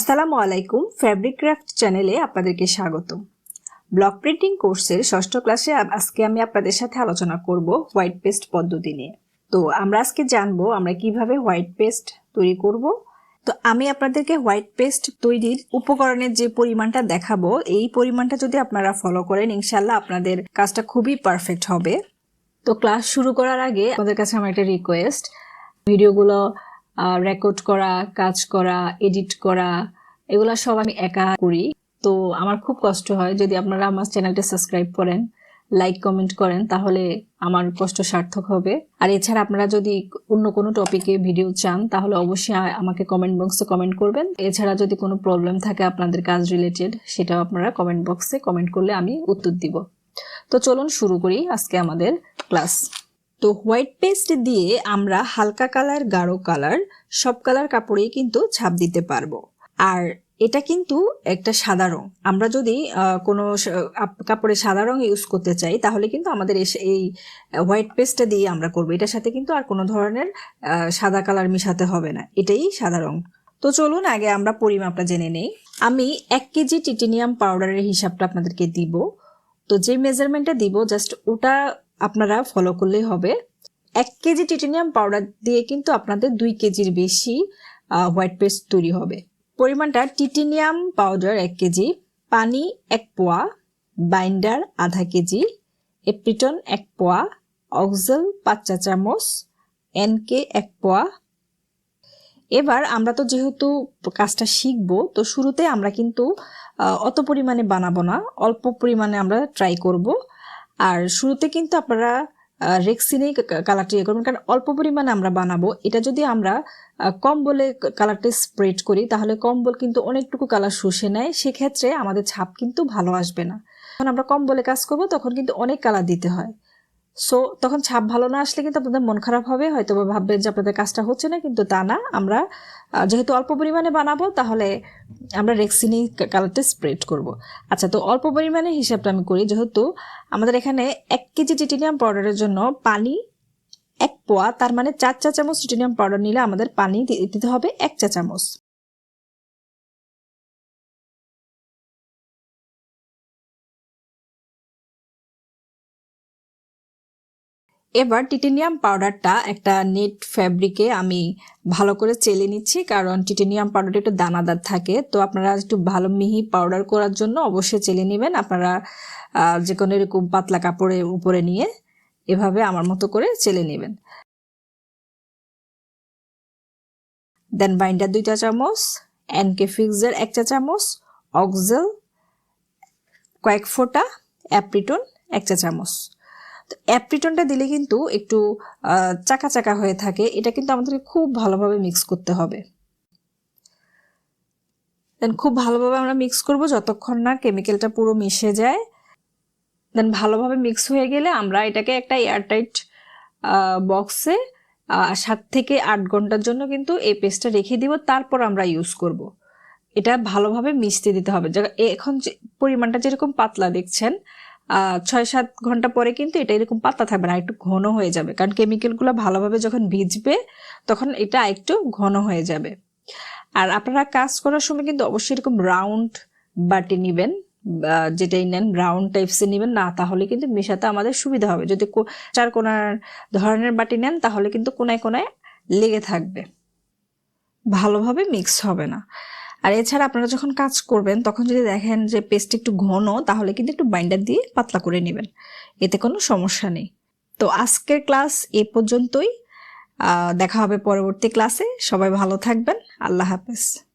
আসসালামু আলাইকুম fabric craft চ্যানেলে আপনাদেরকে স্বাগত ব্লক প্রিন্টিং কোর্সের ষষ্ঠ ক্লাসে আজকে আমি আপনাদের সাথে আলোচনা করব হোয়াইট পেস্ট পদ্ধতি নিয়ে। তো আমরা আজকে জানব আমরা কীভাবে হোয়াইট পেস্ট তৈরি করব। তো আমি আপনাদেরকে হোয়াইট পেস্ট তৈরির উপকরণের যে পরিমাণটা দেখাবো, এই পরিমাণটা যদি আপনারা ফলো করেন ইনশাল্লাহ আপনাদের কাজটা খুবই পারফেক্ট হবে। তো ক্লাস শুরু করার আগে আমাদের কাছে আমার একটা রিকোয়েস্ট ভিডিওগুলো রেকর্ড করা, কাজ করা এডিট করা, এগুলো সব আমি একা করি। তো আমার খুব কষ্ট হয় যদি আপনারা আমার চ্যানেলটা সাবস্ক্রাইব করেন লাইক কমেন্ট করেন, তাহলে আমার কষ্ট সার্থক হবে। আর এছাড়া আপনারা যদি অন্য কোনো টপিকে ভিডিও চান, তাহলে অবশ্যই আমাকে কমেন্ট বক্সে কমেন্ট করবেন। এছাড়া যদি কোনো প্রবলেম থাকে আপনাদের কাজ রিলেটেড সেটাও আপনারা কমেন্ট বক্সে কমেন্ট করলে আমি উত্তর দিব। তো চলুন শুরু করি আজকে আমাদের ক্লাস তো হোয়াইট পেস্ট দিয়ে আমরা হালকা কালার গাঢ় কালার সব কালার কাপড়েই কিন্তু ছাপ দিতে পারব। আর এটা কিন্তু একটা সাদা রং। আমরা যদি কোনো কাপড়ে সাদা রং ইউজ করতে চাই, তাহলে কিন্তু আমাদের এস- এই হোয়াইট পেস্টটা দিয়ে আমরা করব। এটার সাথে কিন্তু আর কোনো ধরনের সাদা কালার মিশাতে হবে না। এটাই সাদা রং। তো চলুন আগে আমরা পরিমাপটা জেনে নেই। আমি এক কেজি টিটেনিয়াম পাউডারের হিসাবটা আপনাদেরকে দিব। তো যে মেজারমেন্টটা দিব জাস্ট ওটা আপনারা ফলো করলেই হবে। এক কেজি টিটেনিয়াম পাউডার দিয়ে কিন্তু আপনাদের দুই কেজির বেশি হোয়াইট পেস্ট তৈরি হবে। পরিমাণটা টিটেনিয়াম পাউডার এক কেজি, পানি এক পোয়া বাইন্ডার আধা কেজি এপ্রিটন এক পোয়া অক্সেল পাঁচ চা চামচ এনকে এক পোয়া। এবার আমরা তো যেহেতু কাজটা শিখব, তো শুরুতে আমরা কিন্তু অত পরিমাণে বানাবো না, অল্প পরিমাণে আমরা ট্রাই করব। আর শুরুতে কিন্তু আপনারা রেক্সিনেই কালারটি ইয়ে করবেন। কারণ অল্প পরিমাণে আমরা বানাবো। এটা যদি আমরা কম বলে কালারটা স্প্রেড করি, তাহলে কম্বল কিন্তু অনেকটুকু কালার শুষে নেয়। সেক্ষেত্রে আমাদের ছাপ কিন্তু ভালো আসবে না। যখন আমরা কম বলে কাজ করব, তখন কিন্তু অনেক কালার দিতে হয়। সো তখন ছাপ ভালো না আসলে কিন্তু আপনাদের মন খারাপ হবে হয়তো বা ভাববেন যে আপনাদের কাজটা হচ্ছে না, কিন্তু তা না। আমরা যেহেতু অল্প পরিমাণে বানাবো, তাহলে আমরা রেক্সিনি কালারটা স্প্রেড করব। আচ্ছা তো অল্প পরিমাণে হিসাবটা আমি করি। যেহেতু আমাদের এখানে এক কেজি টিটেনিয়াম পাউডারের জন্য পানি এক পোয়া, তার মানে চার চা চামচ টিটেনিয়াম পাউডার নিলে আমাদের পানি দিতে হবে এক চা চামচ এবার টিটেনিয়াম পাউডারটা একটা নেট ফ্যাব্রিকে আমি ভালো করে চেলে নিচ্ছি, কারণ টিটেনিয়াম পাউডারটা একটু দানাদার থাকে। তো আপনারা একটু ভালো মিহি পাউডার করার জন্য অবশ্যই চেলে নেবেন। আপনারা যে কোনো এরকম পাতলা কাপড়ে উপরে নিয়ে এভাবে আমার মতো করে চেলে নেবেন। দেন বাইন্ডার দুই চা চামচ এনকে ফিক্সের এক চা চামচ অক্সেল কয়েক ফোঁটা অ্যাপ্রিটন এক চা চামচ। অ্যাপ্রিটনটা দিলে কিন্তু একটু চাকা চাকা হয়ে থাকে। এটা কিন্তু আমাদেরকে খুব ভালোভাবে মিক্স করতে হবে। দেন খুব ভালোভাবে আমরা মিক্স করব যতক্ষণ না কেমিক্যালটা পুরো মিশে যায়। দেন ভালোভাবে মিক্স হয়ে গেলে আমরা এটাকে একটা এয়ারটাইট বক্সে সাত থেকে আট ঘণ্টার জন্য কিন্তু এই পেস্টটা রেখে দিব, তারপর আমরা ইউজ করব। এটা ভালোভাবে মিশতে দিতে হবে। এখন পরিমাণটা যেরকম পাতলা, দেখছেন? ছয় সাত ঘণ্টা পরে কিন্তু এটা এরকম পাতা থাকবে না, একটু ঘন হয়ে যাবে। কারণ কেমিক্যালগুলো ভালোভাবে যখন ভিজবে, তখন এটা একটু ঘন হয়ে যাবে। আর আপনারা কাজ করার সময় কিন্তু অবশ্যই এরকম রাউন্ড বাটি নেবেন যেটাই নেন রাউন্ড টাইপসে নেবেন, না তাহলে কিন্তু মেশাতে আমাদের সুবিধা হবে। যদি চার কোনার ধরনের বাটি নেন, তাহলে কিন্তু কোনায় কোনায় লেগে থাকবে। ভালোভাবে মিক্স হবে না। আর এছাড়া আপনারা যখন কাজ করবেন, তখন যদি দেখেন যে পেস্ট একটু ঘন, তাহলে কিন্তু একটু বাইন্ডার দিয়ে পাতলা করে নেবেন। এতে কোনো সমস্যা নেই। তো আজকের ক্লাস এ পর্যন্তই। দেখা হবে পরবর্তী ক্লাসে সবাই ভালো থাকবেন। আল্লাহ হাফেজ।